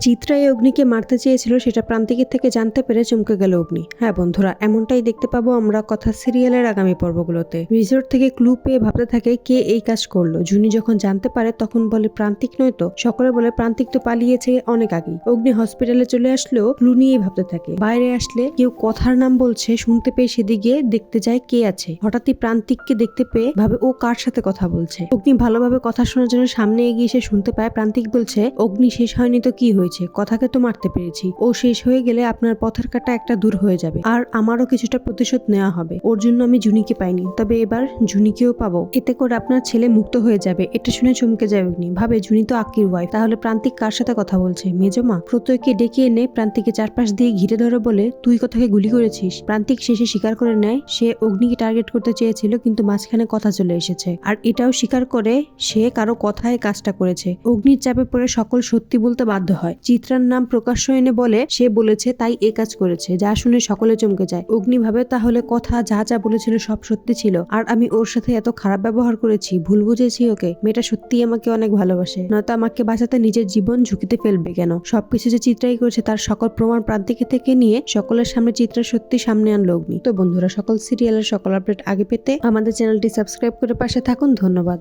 চিত্রা এই অগ্নিকে মারতে চেয়েছিল, সেটা প্রান্তিকের থেকে জানতে পেরে চমকে গেল অগ্নি। হ্যাঁ বন্ধুরা, এমনটাই দেখতে পাবো আমরা কথা সিরিয়ালের আগামী পর্বগুলোতে। রিসোর্ট থেকে ক্লু পেয়ে ভাবতে থাকে কে এই কাজ করল। জুনি যখন জানতে পারে, তখন বলে প্রান্তিক নয় তো? সকলে বলে, প্রান্তিক তো পালিয়েছে অনেক আগেই। অগ্নি হসপিটালে চলে আসলেও ক্লু নিয়েই ভাবতে থাকে। বাইরে আসলে কেউ কথার নাম বলছে, শুনতে পেয়ে সেদিকে দেখতে যায় কে আছে। হঠাৎই প্রান্তিককে দেখতে পেয়ে ভাবে, ও কার সাথে কথা বলছে? অগ্নি ভালোভাবে কথা শোনার জন্য সামনে এগিয়ে এসে শুনতে পায়, প্রান্তিক বলছে, অগ্নি শেষ হয়নি তো কি হয়েছে? কথাকে তো মারতে পেরেছি। ও শেষ হয়ে গেলে আপনার পথের কাটা একটা দূর হয়ে যাবে। আর আমারও কিছুটা প্রতিশোধ নেওয়া হবে। ওর জন্য আমি জুনিকে পাইনি। তবে এবার জুনিকেও পাবো। এতে করে আপনার ছেলে মুক্ত হয়ে যাবে। এটা শুনে চমকে যায় অগ্নি। ভাবে, জুনি তো আকির ওয়াইফ তাহলে প্রান্তিক কার সাথে কথা বলছে? মেজমা প্রত্যয়কে ডেকে এনে প্রান্তিকে চারপাশ দিয়ে ঘিরে ধরে বলে, তুই কথাকে গুলি করেছিস? প্রান্তিক শেষে স্বীকার করে নেয়, সে অগ্নিকে টার্গেট করতে চেয়েছিল, কিন্তু মাঝখানে কথা চলে এসেছে। আর এটাও স্বীকার করে সে কারও কথায় কাজটা করেছে। অগ্নির চাপে পড়ে সকল সত্যি বলতে বাধ্য হয়। চিত্রার নাম প্রকাশ্য এনে বলে, সে বলেছে, তাই এ কাজ করেছে, যা শুনে সকলে চমকে যায়। অগ্নি ভাবে তাহলে কথা যা যা বলেছিল সব সত্যি ছিল। আর আমি ওর সাথে এত খারাপ ব্যবহার করেছি, ভুল বুঝেছি ওকে। মেয়েটা সত্যিই আমাকে অনেক ভালোবাসে। নয়তো আমাকে বাঁচাতে নিজের জীবন ঝুঁকিতে ফেলবে কেন? সবকিছু যে চিত্রাই করেছে, তার সকল প্রমাণ প্রান্তিকে থেকে নিয়ে সকলের সামনে চিত্রা সত্যি সামনে আনলো অগ্নি। তো বন্ধুরা, সকল সিরিয়ালের সকল আপডেট আগে পেতে আমাদের চ্যানেলটি সাবস্ক্রাইব করে পাশে থাকুন। ধন্যবাদ।